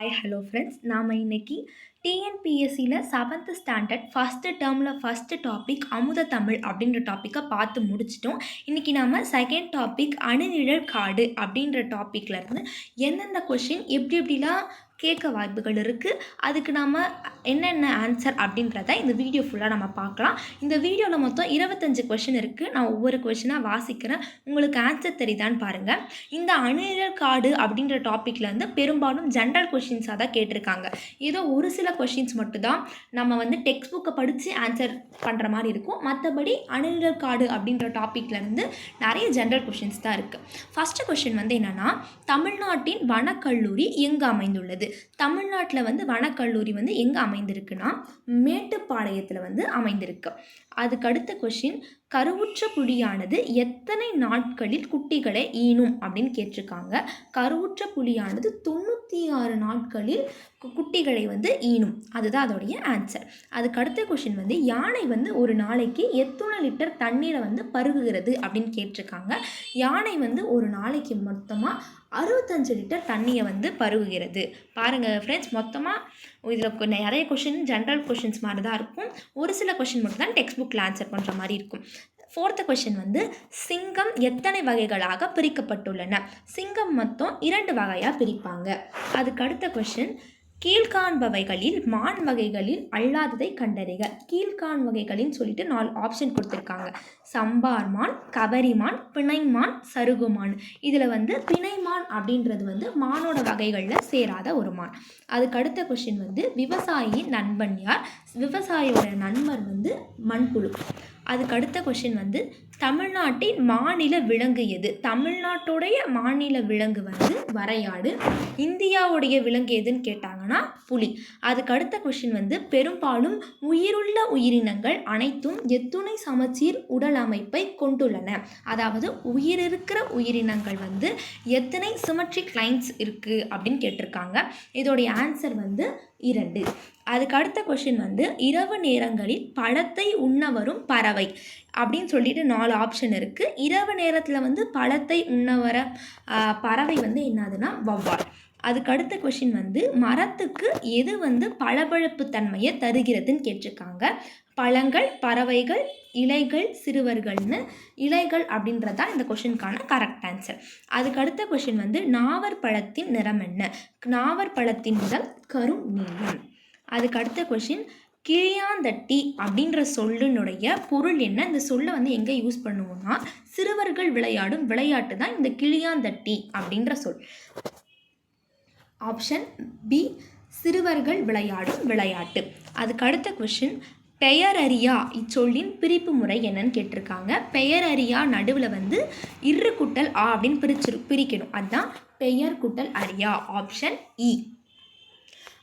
Hi hello friends நாம் இன்னைக்கு டிஎன்பிஎஸ்சியில் செவன்த் ஸ்டாண்டர்ட் ஃபஸ்ட்டு டேர்மில் ஃபஸ்ட்டு டாபிக் அமுத தமிழ் அப்படின்ற டாப்பிக்கை பார்த்து முடிச்சிட்டோம். இன்றைக்கி நாம் செகண்ட் டாபிக் அணுநிழல் காடு அப்படின்ற டாப்பிக்கில் இருந்து எந்தெந்த கொஷின் எப்படி எப்படிலாம் கேட்க வாய்ப்புகள் இருக்குது அதுக்கு நாம் என்னென்ன ஆன்சர் அப்படின்றத இந்த வீடியோ ஃபுல்லாக நம்ம பார்க்கலாம். இந்த வீடியோவில் மொத்தம் இருபத்தஞ்சு கொஷின் இருக்குது நான் ஒவ்வொரு கொஷினாக வாசிக்கிறேன். உங்களுக்கு ஆன்சர் தெரியுதான்னு பாருங்கள் இந்த அணுநிழல் காடு அப்படின்ற டாப்பிக்கில் வந்து பெரும்பாலும் ஜென்ரல் கொஷின்ஸாக தான் கேட்டிருக்காங்க. ஏதோ ஒரு சில கொஷின்ஸ் மட்டும்தான் நம்ம வந்து டெக்ஸ்ட் புக்கை படித்து ஆன்சர் பண்ணுற மாதிரி இருக்கும். மற்றபடி அணுநிழல் காடு அப்படின்ற டாப்பிக்லேருந்து நிறைய ஜென்ரல் கொஷின்ஸ் தான் இருக்குது ஃபஸ்ட்டு கொஷின் வந்து என்னென்னா தமிழ்நாட்டின் வனக்கல்லூரி எங்கு அமைந்துள்ளது? தமிழ்நாட்டில் வந்து வனக்கல்லூரி வந்து எங்கே அமைந்திருக்குன்னா மேட்டுப்பாளையத்தில் வந்து அமைந்திருக்கு. அதுக்கு அடுத்த கொஷின் கருவுற்ற புலியானது எத்தனை நாட்களில் குட்டிகளை ஈனும் அப்படின்னு கேட்டிருக்காங்க. கருவுற்ற புலியானது தொண்ணூற்றி ஆறு நாட்களில் கு- குட்டிகளை வந்து ஈனும். அதுதான் அதோடைய ஆன்சர் அதுக்கு அடுத்த கொஷின் வந்து யானை வந்து ஒரு நாளைக்கு எத்தனை லிட்டர் தண்ணீரை வந்து பருகுகிறது அப்படின்னு கேட்டிருக்காங்க. யானை வந்து ஒரு நாளைக்கு மொத்தமாக அறுபத்தஞ்சு லிட்டர் தண்ணியை வந்து பருகுகிறது. பாருங்கள் ஃப்ரெண்ட்ஸ் மொத்தமாக இதில் நிறைய கொஷின் ஜென்ரல் கொஷின்ஸ் மாதிரி தான் இருக்கும். ஒரு சில கொஷின் மட்டும் தான் டெக்ஸ்ட் புக்கில் ஆன்சர் பண்ணுற மாதிரி இருக்கும். ஃபோர்த்து கொஷின் வந்து சிங்கம் எத்தனை வகைகளாக பிரிக்கப்பட்டுள்ளன? சிங்கம் மொத்தம் இரண்டு வகையாக பிரிப்பாங்க. அதுக்கு அடுத்த கொஷின் கீழ்காண்பவைகளில் மான் வகைகளில் அல்லாததை கண்டறிக. கீழ்காண் வகைகளின்னு சொல்லிட்டு நாலு ஆப்ஷன் கொடுத்துருக்காங்க. சம்பார் மான் கவரிமான் பிணைமான் சருகுமான் இதில் வந்து பிணைமான் அப்படின்றது வந்து மானோட வகைகளில் சேராத ஒரு மான். அதுக்கு அடுத்த கொஷின் வந்து விவசாயியின் நண்பன் யார்? விவசாயியோட நண்பர் வந்து மண்புழு. அதுக்கு அடுத்த கொஷின் வந்து தமிழ்நாட்டின் மாநில விலங்கு எது? தமிழ்நாட்டுடைய மாநில விலங்கு வந்து வரையாடு. இந்தியாவுடைய விலங்கு எதுன்னு கேட்டாங்கன்னா புலி. அதுக்கு அடுத்த கொஷின் வந்து பெரும்பாலும் உயிருள்ள உயிரினங்கள் அனைத்தும் எத்துணை சமச்சீர் உடல் அமைப்பை கொண்டுள்ளன. அதாவது உயிர் இருக்கிற உயிரினங்கள் வந்து எத்தனை சிமெட்ரிக் லைன்ஸ் இருக்குது அப்படின்னு கேட்டிருக்காங்க. இதோடைய ஆன்சர் வந்து இரண்டு. அதுக்கு அடுத்த கொஷின் வந்து இரவு நேரங்களில் பழத்தை உண்ண வரும் பறவை. அப்படின்னு சொல்லிட்டு நாலு ஆப்ஷன் இருக்குது இரவு நேரத்தில் வந்து பழத்தை உண்ண வர பறவை வந்து என்னதுன்னா வவ்வால் அதுக்கு அடுத்த கொஷின் வந்து மரத்துக்கு எது வந்து பளபளப்பு தன்மையை தருகிறதுன்னு கேட்டிருக்காங்க. பழங்கள் பறவைகள் இலைகள் சிறுவர்கள்னு இலைகள் அப்படின்றது தான் இந்த கொஷினுக்கான கரெக்ட் ஆன்சர் அதுக்கு அடுத்த கொஷின் வந்து நாவர் பழத்தின் நிறம் என்ன? நாவர் பழத்தின் நிறம் கரும் நீளம் அதுக்கு அடுத்த கொஷின் கிளியாந்தட்டி அப்படின்ற சொல்லினுடைய பொருள் என்ன? இந்த சொல்லை வந்து எங்கே யூஸ் பண்ணுவோம்னா சிறுவர்கள் விளையாடும் விளையாட்டு தான் இந்த கிளியாந்தட்டி அப்படின்ற சொல். ஆப்ஷன் பி சிறுவர்கள் விளையாடும் விளையாட்டு. அதுக்கு அடுத்த கொஷின் பெயரறியா இச்சொல்லின் பிரிப்பு முறை என்னன்னு கேட்டிருக்காங்க. பெயரறியா நடுவில் வந்து இரு குட்டல் ஆ அப்படின்னு பிரிச்சிரு பிரிக்கணும். அதுதான் பெயர் குட்டல் அறியா. ஆப்ஷன் இ e.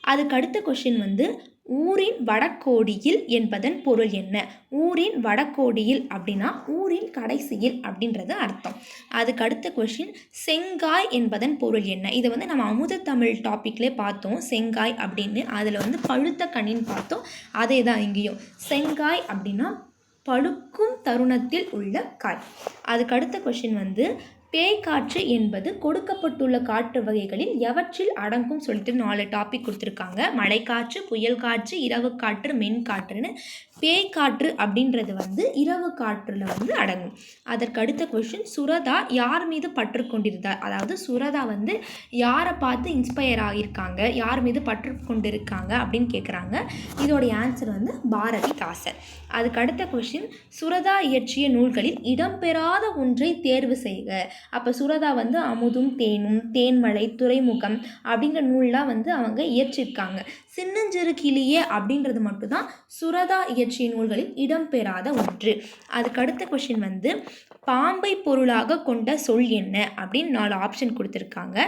அதுக்கு அடுத்த கொஷின் வந்து ஊரின் வடக்கோடியில் என்பதன் பொருள் என்ன? ஊரின் வடக்கோடியில் அப்படின்னா ஊரின் கடைசியில் அப்படின்றது அர்த்தம். அதுக்கு அடுத்த கொஷின் செங்காய் என்பதன் பொருள் என்ன? இதை வந்து நம்ம அமுத தமிழ் டாப்பிக்லே பார்த்தோம். செங்காய் அப்படின்னு. அதில் வந்து பழுத்த கனின்னு பார்த்தோம். அதே தான் இங்கேயும். செங்காய் அப்படின்னா பழுக்கும் தருணத்தில் உள்ள காய். அதுக்கு அடுத்த கொஷின் வந்து பேய்காற்று என்பது கொடுக்கப்பட்டுள்ள காற்று வகைகளில் எவற்றில் அடங்கும் சொல்லிட்டு நாலு டாபிக் கொடுத்துருக்காங்க. மழைக்காற்று புயல் காற்று இரவு காற்று மென்காற்றுன்னு பேய் காற்று அப்படின்றது வந்து இரவு காற்றில் வந்து அடங்கும். அதற்கு அடுத்த கொஷின் சுரதா யார் மீது பற்று கொண்டிருந்தார் அதாவது சுரதா வந்து யாரை பார்த்து இன்ஸ்பயர் ஆகியிருக்காங்க? யார் மீது பற்று கொண்டிருக்காங்க அப்படின்னு கேட்குறாங்க இதோடைய ஆன்சர் வந்து பாரதிதாசன் அதுக்கு அடுத்த கொஷின் சுரதா இயற்றிய நூல்களில் இடம்பெறாத ஒன்றை தேர்வு செய்க. அப்போ சுரதா வந்து அமுதும் தேனும் தேன்மலை துறைமுகம் அப்படிங்கிற நூல்லாம் வந்து அவங்க இயற்றிருக்காங்க. சின்னஞ்சிறு கிளியே அப்படின்றது மட்டும்தான் சுரதா முயற்சி நூல்களில் இடம்பெறாத ஒன்று. அதுக்கு அடுத்த கொஷின் வந்து பாம்பை பொருளாக கொண்ட சொல் என்ன? அப்படின்னு நாலு ஆப்ஷன் கொடுத்துருக்காங்க.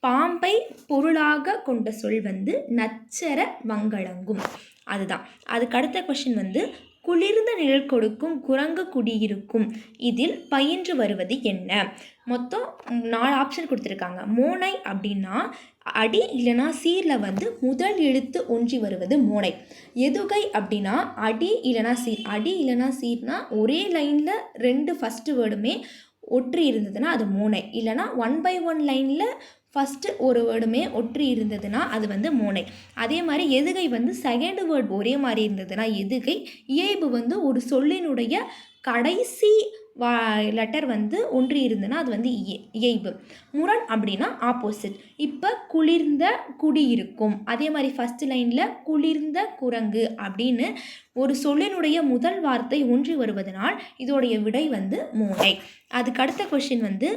பாம்பை பொருளாக கொண்ட சொல் வந்து நச்சர வங்களங்கும் அதுதான். அதுக்கு அடுத்த கொஷின் வந்து குளிர்ந்த நிழல் கொடுக்கும் குரங்கு குடியிருக்கும் இதில் பயின்று வருவது என்ன? மொத்தம் நாலு ஆப்ஷன் கொடுத்துருக்காங்க. மோனை அப்படின்னா அடி இல்லைனா சீரில் வந்து முதல் எழுத்து ஒன்றி வருவது மோனை. எதுகை அப்படின்னா அடி இல்லைனா சீர். அடி இல்லைனா சீர்னா ஒரே லைனில் ரெண்டு ஃபஸ்ட்டு வேர்டுமே ஒற்றி இருந்ததுன்னா அது மோனை. இல்லைனா ஒன் பை ஒன் லைனில் ஃபஸ்ட்டு ஒரு வேர்டுமே ஒற்றி இருந்ததுன்னா அது வந்து மோனை. அதே மாதிரி எதுகை வந்து செகண்ட் வேர்ட் ஒரே மாதிரி இருந்ததுன்னா எதுகை இயைபு வந்து ஒரு சொல்லினுடைய கடைசி வா லெட்டர் வந்து ஒன்றி இருந்ததுன்னா அது வந்து இய இயைபு. முரண் அப்படின்னா ஆப்போசிட் இப்போ குளிர்ந்த குடி இருக்கும். அதே மாதிரி ஃபஸ்ட்டு லைனில் குளிர்ந்த குரங்கு அப்படின்னு ஒரு சொல்லினுடைய முதல் வார்த்தை ஒன்றி வருவதனால் இதோடைய விடை வந்து மூளை அதுக்கு அடுத்த கொஷின் வந்து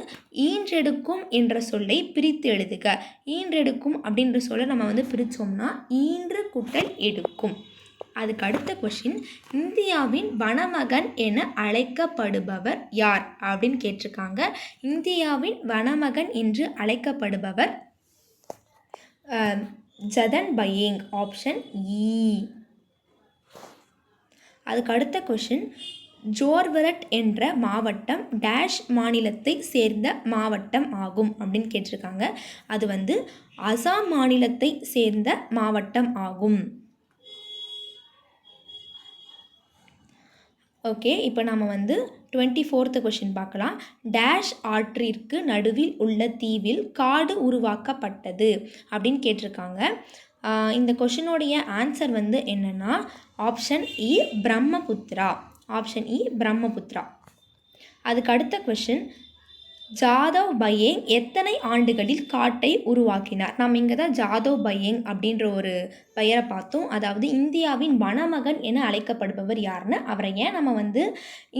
ஈன்றெடுக்கும் என்ற சொல்லை பிரித்து எழுதுக. ஈன்றெடுக்கும் அப்படின்ற சொல்லை நம்ம வந்து பிரித்தோம்னா ஈன்று குட்டல் எடுக்கும். அதுக்கு அடுத்த கொஷின் இந்தியாவின் வனமகன் என அழைக்கப்படுபவர் யார்? அப்படின்னு கேட்டிருக்காங்க. இந்தியாவின் வனமகன் என்று அழைக்கப்படுபவர் ஜதன் பையேங் ஆப்ஷன் இ e. அதுக்கு அடுத்த கொஷின் ஜோர்வரட் என்ற மாவட்டம் டேஷ் மாநிலத்தை சேர்ந்த மாவட்டம் ஆகும் அப்படின்னு கேட்டிருக்காங்க. அது வந்து அசாம் மாநிலத்தை சேர்ந்த மாவட்டம் ஆகும். ஓகே இப்போ நம்ம வந்து டுவெண்ட்டி ஃபோர்த்து கொஷின் பார்க்கலாம். டேஷ் ஆற்றிற்கு நடுவில் உள்ள தீவில் காடு உருவாக்கப்பட்டது அப்படின்னு கேட்டிருக்காங்க. இந்த கொஷினுடைய ஆன்சர் வந்து என்னென்னா option E Brahmaputra option E Brahmaputra அதுக்கு அடுத்த கொஷின் ஜாதவ் பையேங் எத்தனை ஆண்டுகளில் காட்டை உருவாக்கினார்? நம்ம இங்கே தான் ஜாதவ் பையேங் அப்படின்ற ஒரு பெயரை பார்த்தோம். அதாவது இந்தியாவின் வனமகன் என அழைக்கப்படுபவர் யாருன்னு அவரை ஏன் நம்ம வந்து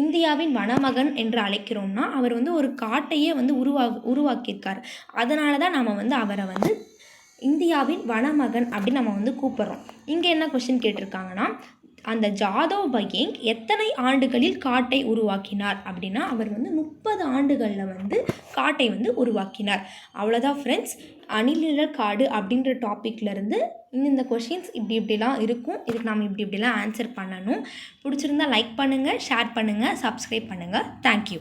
இந்தியாவின் வனமகன் என்று அழைக்கிறோம்னா அவர் வந்து ஒரு காட்டையே வந்து உருவா உருவாக்கியிருக்கார். அதனால தான் நம்ம வந்து அவரை வந்து இந்தியாவின் வனமகன் அப்படின்னு நம்ம வந்து கூப்பிட்றோம். இங்கே என்ன கொஷின் கேட்டிருக்காங்கன்னா அந்த ஜாதவ் பகிங் எத்தனை ஆண்டுகளில் காட்டை உருவாக்கினார் அப்படின்னா அவர் வந்து முப்பது ஆண்டுகளில் வந்து காட்டை வந்து உருவாக்கினார். அவ்வளோதான் ஃப்ரெண்ட்ஸ் அணிலிழல் காடு அப்படின்ற டாப்பிக்லேருந்து இந்த கொஷின்ஸ் இப்படி இப்படிலாம் இருக்கும். இதுக்கு நாம் இப்படி இப்படிலாம் ஆன்சர் பண்ணணும். பிடிச்சிருந்தா லைக் பண்ணுங்கள் ஷேர் பண்ணுங்கள் சப்ஸ்கிரைப் பண்ணுங்கள் தேங்க்யூ